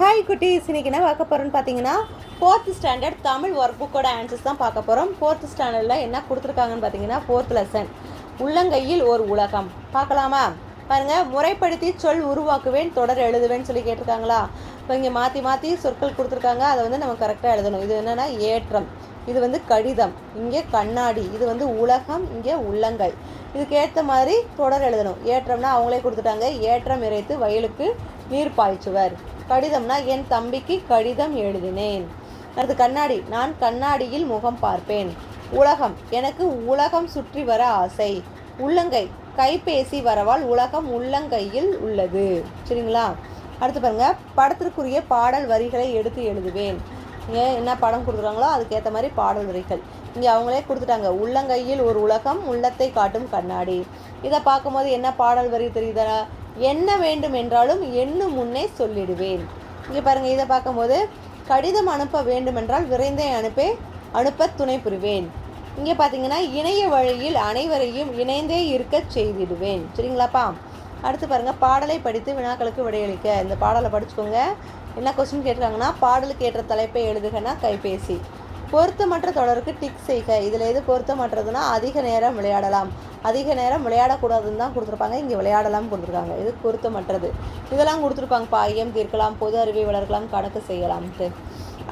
Hi குட்டீஸ். இன்றைக்கி என்ன பார்க்க போகிறோம்னு பார்த்தீங்கன்னா ஃபோர்த் ஸ்டாண்டர்ட் தமிழ் ஒர்க் புக்கோட ஆன்சர்ஸ் தான் பார்க்க போகிறோம் ஃபோர்த் ஸ்டாண்டர்டில் என்ன கொடுத்துருக்காங்கன்னு பார்த்தீங்கன்னா ஃபோர்த் லெசன் உள்ளங்கையில் ஒரு உலகம். பார்க்கலாமா? பாருங்கள் முறைப்படுத்தி சொல் உருவாக்குவேன் தொடர் எழுதுவேன்னு சொல்லி கேட்டிருக்காங்களா? இப்போ இங்கே மாற்றி மாற்றி சொற்கள் கொடுத்துருக்காங்க. அதை வந்து நம்ம கரெக்டாக எழுதணும். இது என்னென்னா ஏற்றம். இது வந்து கடிதம். இங்கே கண்ணாடி. இது வந்து உலகம் இங்கே உள்ளங்கை இதுக்கு ஏற்ற மாதிரி தொடர் எழுதணும். ஏற்றம்னா அவங்களே கொடுத்துட்டாங்க. ஏற்றம் இறைத்து வயலுக்கு நீர் பாய்ச்சுவர் கடிதம்னா என் தம்பிக்கு கடிதம் எழுதினேன். அடுத்து கண்ணாடி நான் கண்ணாடியில் முகம் பார்ப்பேன். உலகம் எனக்கு உலகம் சுற்றி வர ஆசை. உள்ளங்கை கைபேசி வரவால் உலகம் உள்ளங்கையில் உள்ளது. சரிங்களா? அடுத்து பாருங்க படத்திற்குரிய பாடல் வரிகளை எடுத்து எழுதுவேன். ஏன் என்ன படம் கொடுக்குறாங்களோ அதுக்கேற்ற மாதிரி பாடல் வரிகள். இங்கே அவங்களே கொடுத்துட்டாங்க உள்ளங்கையில் ஒரு உலகம் உள்ளத்தை காட்டும் கண்ணாடி. இதை பார்க்கும்போது என்ன பாடல் வரி தெரியுதா? என்ன வேண்டும் என்றாலும் எண்ணும் முன்னே சொல்லிடுவேன். இங்கே பாருங்கள் இதை பார்க்கும்போது கடிதம் அனுப்ப வேண்டுமென்றால் விரைந்தே அனுப்பே அனுப்ப துணை புரிவேன். இங்கே பார்த்தீங்கன்னா இணைய வழியில் அனைவரையும் இணைந்தே இருக்கச் செய்திடுவேன். சரிங்களாப்பா? அடுத்து பாருங்கள் பாடலை படித்து வினாக்களுக்கு விடையளிக்க. இந்த பாடலை படிச்சுக்கோங்க. என்ன கொஸ்டின் கேட்டிருக்காங்கன்னா பாடலுக்கு ஏற்ற தலைப்பை எழுதுகன்னா கைபேசி. பொருத்தமற்ற தொடருக்கு டிக் செய்க. இதில் எது பொருத்தமற்றதுன்னா அதிக நேரம் விளையாடலாம். அதிக நேரம் விளையாடக்கூடாதுன்னு தான் கொடுத்துருப்பாங்க. இங்கே விளையாடலாம் கொடுத்துருக்காங்க. இது பொருத்தமற்றது. இதெல்லாம் கொடுத்துருப்பாங்க ஐயம் தீர்க்கலாம் பொது அறிவை வளர்க்கலாம் கணக்கு செய்யலாம்ட்டு.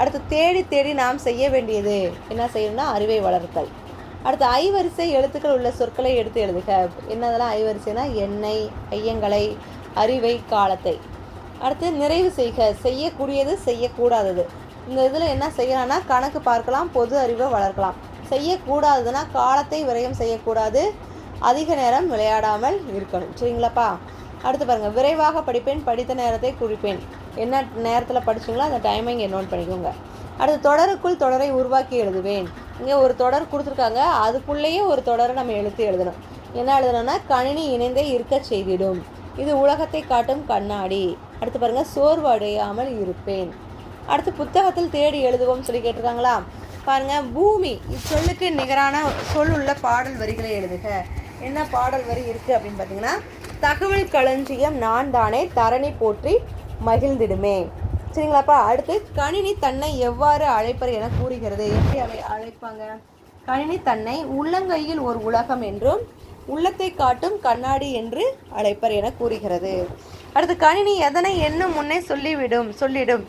அடுத்து தேடி தேடி நாம் செய்ய வேண்டியது என்ன செய்யணும்னா அறிவை வளர்த்தல். அடுத்து ஐவரிசை எழுத்துக்கள் உள்ள சொற்களை எடுத்து எழுதுக. என்னதெல்லாம் ஐவரிசைனா? எண்ணெய் ஐயங்களை அறிவை காலத்தை. அடுத்து நிறைவு செய்க. செய்யக்கூடியது செய்யக்கூடாதது. இந்த இதில் என்ன செய்யலாம்னா கணக்கு பார்க்கலாம் பொது அறிவை வளர்க்கலாம். செய்யக்கூடாதுன்னா காலத்தை விரயம் செய்யக்கூடாது. அதிக நேரம் விளையாடாமல் இருக்கணும். சரிங்களாப்பா? அடுத்து பாருங்கள் விரைவாக படிப்பேன் படித்த நேரத்தை குறிப்பேன். என்ன நேரத்தில் படிச்சிங்களோ அந்த டைமிங் நோட் பண்ணிக்கோங்க. அடுத்து தொடருக்குள் தொடரை உருவாக்கி எழுதுவேன். இங்கே ஒரு தொடர் கொடுத்துருக்காங்க. அதுக்குள்ளேயே ஒரு தொடரை நம்ம எழுத்து எழுதணும். என்ன எழுதணும்னா கணினி இணைந்தே இருக்க செய்திடும். இது உலகத்தை காட்டும் கண்ணாடி. அடுத்து பாருங்கள் சோர்வு அடையாமல் இருப்பேன். அடுத்து புத்தகத்தில் தேடி எழுதுவோம் சொல்லி கேட்டிருக்காங்களா? பாருங்கள் பூமி இச்சொல்லுக்கு நிகரான சொல் உள்ள பாடல் வரிகளை எழுதுக. என்ன பாடல் வரி இருக்குது அப்படின்னு பார்த்தீங்கன்னா தகவல் களஞ்சியம் நான் தானே தரணி போற்றி மகிழ்ந்திடுமே. சரிங்களாப்பா? அடுத்து கணினி தன்னை எவ்வாறு அழைப்பர் என கூறுகிறது? எப்படி அவை அழைப்பாங்க? கணினி தன்னை உள்ளங்கையில் ஒரு உலகம் என்றும் உள்ளத்தை காட்டும் கண்ணாடி என்று அழைப்பர் என கூறுகிறது. அடுத்து கணினி எதனை எண்ணும் முன்னே சொல்லிவிடும் சொல்லிடும்.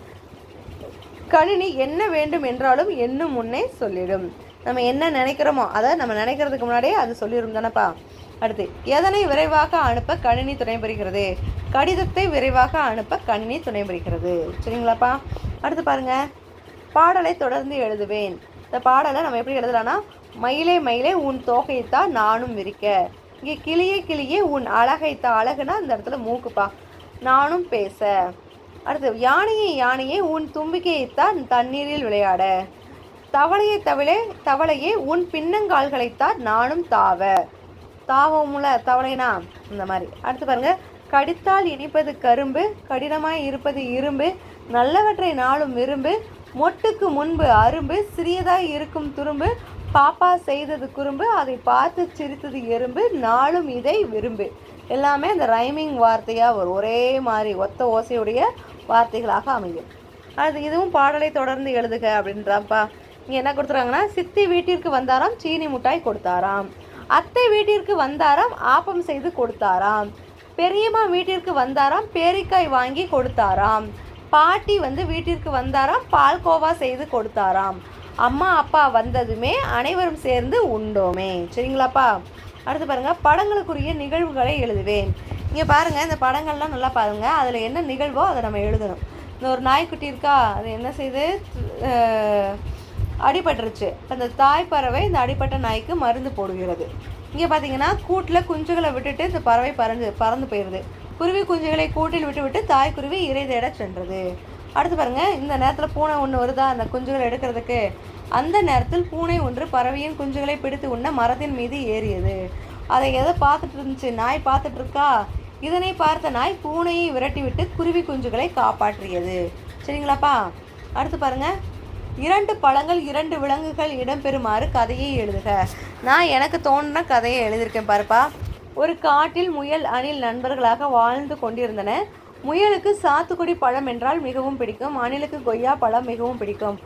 கணினி என்ன வேண்டும் என்றாலும் என்ன முன்னே சொல்லிடும். நம்ம என்ன நினைக்கிறோமோ அதை நம்ம நினைக்கிறதுக்கு முன்னாடியே அது சொல்லிடும் தானேப்பா. அடுத்து எதனை விரைவாக அனுப்ப கணினி துணை புரிகிறது கடிதத்தை விரைவாக அனுப்ப கணினி துணை புரிகிறது சரிங்களாப்பா? அடுத்து பாருங்க. பாடலை தொடர்ந்து எழுதுவேன். இந்த பாடலை நம்ம எப்படி எழுதலாம்னா மயிலே மயிலே உன் தோகைத்தான் நானும் விரிக்க. இங்கே கிளியே கிளியே உன் அழகைத்தான் அழகுனா இந்த இடத்துல மூக்குப்பா. நானும் பேச. அடுத்து யானையை யானையே உன் தும்பிக்கையைத்தான் தண்ணீரில் விளையாட. தவளையை தவிழே தவளையே உன் பின்னங்கால்களைத்தான் நானும் தாவ. தாவமுல தவளைனா இந்த மாதிரி. அடுத்து பாருங்க. கடித்தால் இனிப்பது கரும்பு கடினமாய் இருப்பது இரும்பு நல்லவற்றை நாளும் விரும்பு மொட்டுக்கு முன்பு அரும்பு சிறியதாய் இருக்கும் துரும்பு பாப்பா செய்தது குறும்பு அதை பார்த்து சிரித்தது எறும்பு நாளும் இதை விரும்பு. எல்லாமே அந்த ரைமிங் வார்த்தையாக வரும் ஒரே மாதிரி ஒத்த ஓசையுடைய வார்த்தைகளாக அமையும். அது இதுவும் பாடலை தொடர்ந்து எழுதுக அப்படின்றாப்பா. இங்கே என்ன கொடுத்துருக்காங்கன்னா சித்தி வீட்டிற்கு வந்தாராம் சீனி மிட்டாய் கொடுத்தாராம். அத்தை வீட்டிற்கு வந்தாராம் ஆப்பம் செய்து கொடுத்தாராம். பெரியம்மா வீட்டிற்கு வந்தாராம் பேரிக்காய் வாங்கி கொடுத்தாராம். பாட்டி வந்து வீட்டிற்கு வந்தாராம் பால்கோவா செய்து கொடுத்தாராம். அம்மா அப்பா வந்ததுமே அனைவரும் சேர்ந்து உண்டோமே. சரிங்களாப்பா? அடுத்து பாருங்க படங்களுக்குரிய நிகழ்வுகளை எழுதுவேன். இங்கே பாருங்க இந்த படங்கள்லாம் நல்லா பாருங்க. அதில் என்ன நிகழ்வோ அதை நம்ம எழுதணும். இந்த ஒரு நாய்க்குட்டி இருக்கா? அது என்ன செய்யுது அடிபட்டுருச்சு. அந்த தாய் பறவை இந்த அடிப்பட்ட நாய்க்கு மருந்து போடுகிறது. இங்கே பார்த்தீங்கன்னா கூட்டில் குஞ்சுகளை விட்டுட்டு இந்த பறவை பறந்து பறந்து போயிடுது குருவி குஞ்சுகளை கூட்டில் விட்டுவிட்டு தாய் குருவி இறை தேட சென்றது. அடுத்து பாருங்கள் இந்த நேரத்தில் பூனை ஒன்று வருதா? அந்த குஞ்சுகளை எடுக்கிறதுக்கு. அந்த நேரத்தில் பூனை ஒன்று பறவையின் குஞ்சுகளை பிடித்து உண்ண மரத்தின் மீது ஏறியது. அதை எதை பார்த்துட்டு இருந்துச்சு. நாய் பார்த்துட்டு இருக்கா? இதனை பார்த்த நாய் பூனையை விரட்டிவிட்டு குருவி குஞ்சுகளை காப்பாற்றியது. சரிங்களாப்பா? அடுத்து பாருங்கள் இரண்டு பழங்கள் இரண்டு விலங்குகள் இடம்பெறுமாறு கதையை எழுதுக. நான் எனக்கு தோணுன கதையை எழுதியிருக்கேன் பாருப்பா. ஒரு காட்டில் முயல் அணில் நண்பர்களாக வாழ்ந்து கொண்டிருந்தன. முயலுக்கு சாத்துக்குடி பழம் என்றால் மிகவும் பிடிக்கும். அணிலுக்கு கொய்யா பழம் மிகவும் பிடிக்கும்.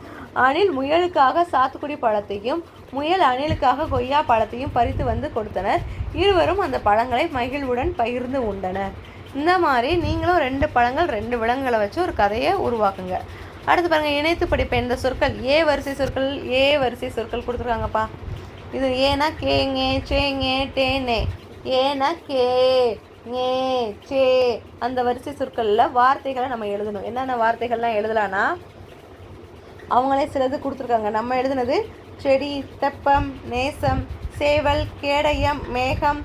அணில் முயலுக்காக சாத்துக்குடி பழத்தையும் முயல் அணிலுக்காக கொய்யா பழத்தையும் பறித்து வந்து கொடுத்தனர். இருவரும் அந்த பழங்களை மகிழ்வுடன் பகிர்ந்து உண்டனர். இந்த மாதிரி நீங்களும் ரெண்டு பழங்கள் ரெண்டு விலங்குகளை வச்சு ஒரு கதையை உருவாக்குங்க. அடுத்து பாருங்கள் இணைத்து படிப்பேன் இந்த சொற்கள் ஏ வரிசை சொற்கள் ஏ வரிசை சொற்கள் கொடுத்துருக்காங்கப்பா. இது ஏனா கேங்கே சேங்கே டேனே ஏனா கே ஏ சே. அந்த வரிசை சொற்களில் வார்த்தைகளை நம்ம எழுதணும். என்னென்ன வார்த்தைகள்லாம் எழுதலான்னா அவங்களே சிலது கொடுத்துருக்காங்க. நம்ம எழுதுனது செடி தெப்பம் நேசம் சேவல் கேடயம் மேகம்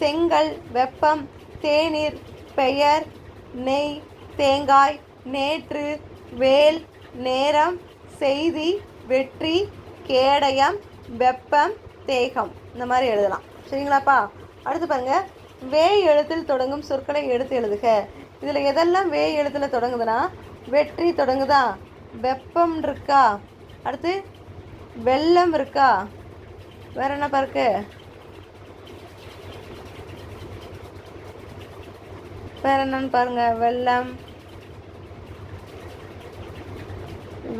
செங்கல் வெப்பம் தேநீர் பெயர் நெய் தேங்காய் நேற்று வேல் நேரம் செய்தி வெற்றி கேடயம் வெப்பம் தேகம். இந்த மாதிரி எழுதலாம். சரிங்களாப்பா? அடுத்து பாருங்க. வே எழுத்தில் தொடங்கும் சொற்களை எடுத்து எழுதுக. இதில் எதெல்லாம் வே எழுத்தில் தொடங்குதுன்னா வெற்றி தொடங்குதா? வெப்பம் இருக்கா? அடுத்து வெள்ளம் இருக்கா? வேற என்ன பாருக்கு வேற என்னன்னு பாருங்க. வெள்ளம்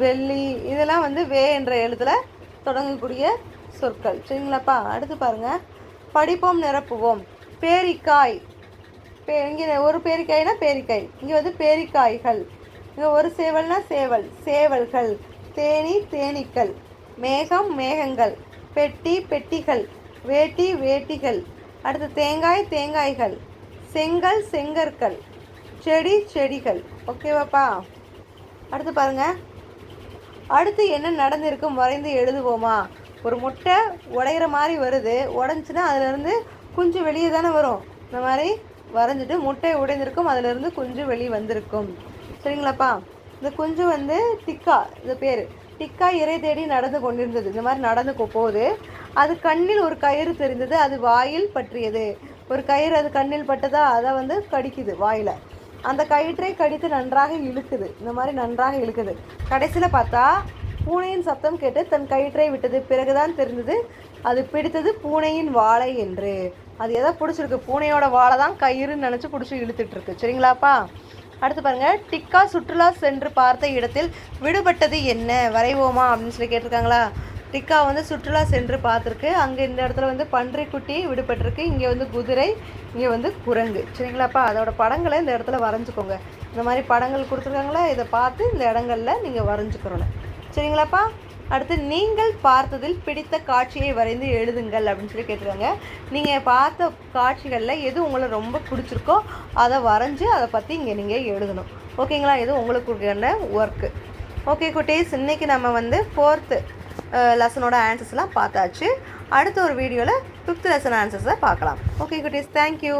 வெள்ளி இதெல்லாம் வந்து வே என்ற எழுத்துல தொடங்கக்கூடிய சொற்கள். சரிங்களாப்பா? அடுத்து பாருங்க. படிப்போம் நிரப்புவோம். பேரிக்காய். பே இங்கே ஒரு பேரிக்காய்னா பேரிக்காய். இங்கே வந்து பேரிக்காய்கள். இங்கே ஒரு சேவல்னா சேவல். சேவல்கள். தேனி தேனீக்கள். மேகம் மேகங்கள். பெட்டி பெட்டிகள். வேட்டி வேட்டிகள். அடுத்து தேங்காய் தேங்காய்கள். செங்கல் செங்கற்கள். செடி செடிகள். ஓகேவாப்பா? அடுத்து பாருங்கள் அடுத்து என்ன நடந்திருக்கும் வரைந்து எழுதுவோமா? ஒரு முட்டை உடையிற மாதிரி வருது. உடஞ்சின்னா அதுலேருந்து குஞ்சு வெளியே தானே வரும். இந்த மாதிரி வரைஞ்சிட்டு முட்டை உடைந்திருக்கும் அதுலேருந்து குஞ்சு வெளியே வந்திருக்கும். சரிங்களாப்பா? இந்த குஞ்சு வந்து டிக்கா இந்த பேர். டிக்கா இறை தேடி நடந்து கொண்டிருந்தது. இந்த மாதிரி நடந்து போகுது. அது கண்ணில் ஒரு கயிறு தெரிந்தது. அது வாயில் பற்றியது. ஒரு கயிறு அது கண்ணில் பட்டதா? அதை வந்து கடிக்குது வாயில். அந்த கயிற்றை கடித்து நன்றாக இழுக்குது. இந்த மாதிரி நன்றாக இழுக்குது. கடைசியில் பார்த்தா பூனையின் சத்தம் கேட்டு தன் கயிற்றை விட்டது. பிறகுதான் தெரிந்தது அது பிடித்தது பூனையின் வாழை என்று. அது எதை பிடிச்சிருக்கு. பூனையோட வாழை தான் கயிறுன்னு நினச்சி பிடிச்சி இழுத்துட்ருக்கு சரிங்களாப்பா? அடுத்து பாருங்கள் டிக்கா சுற்றுலா சென்று பார்த்த இடத்தில் விடுபட்டது என்ன? வரைவோமா? அப்படின்னு சொல்லி கேட்டிருக்காங்களா? டிக்கா வந்து சுற்றுலா சென்று பார்த்துருக்கு. அங்கே இந்த இடத்துல வந்து பன்றிக்குட்டி விடுபட்டிருக்கு. இங்கே வந்து குதிரை இங்கே வந்து குரங்கு. சரிங்களாப்பா அதோட படங்களை இந்த இடத்துல வரைஞ்சிக்கோங்க. இந்த மாதிரி படங்கள் கொடுத்துருக்காங்களா? இதை பார்த்து இந்த இடங்களில் நீங்கள் வரைஞ்சிக்கிறணும் சரிங்களாப்பா? அடுத்து நீங்கள் பார்த்ததில் பிடித்த காட்சியை வரைந்து எழுதுங்கள் அப்படின்னு சொல்லி கேட்டுருக்காங்க. நீங்கள் பார்த்த காட்சிகளில் எது உங்களை ரொம்ப பிடிச்சிருக்கோ அதை வரைஞ்சி அதை பற்றி இங்கே நீங்கள் எழுதணும். ஓகேங்களா? இது உங்களுக்கு ஒர்க்கு ஓகே குட்டீஸ் இன்னைக்கு நம்ம வந்து ஃபோர்த்து லெசனோட ஆன்சர்ஸ்லாம் பார்த்தாச்சு. அடுத்த ஒரு வீடியோவில் ஃபிஃப்த் லெசன் ஆன்சர்ஸை பார்க்கலாம். ஓகே குட்டீஸ் தேங்க்யூ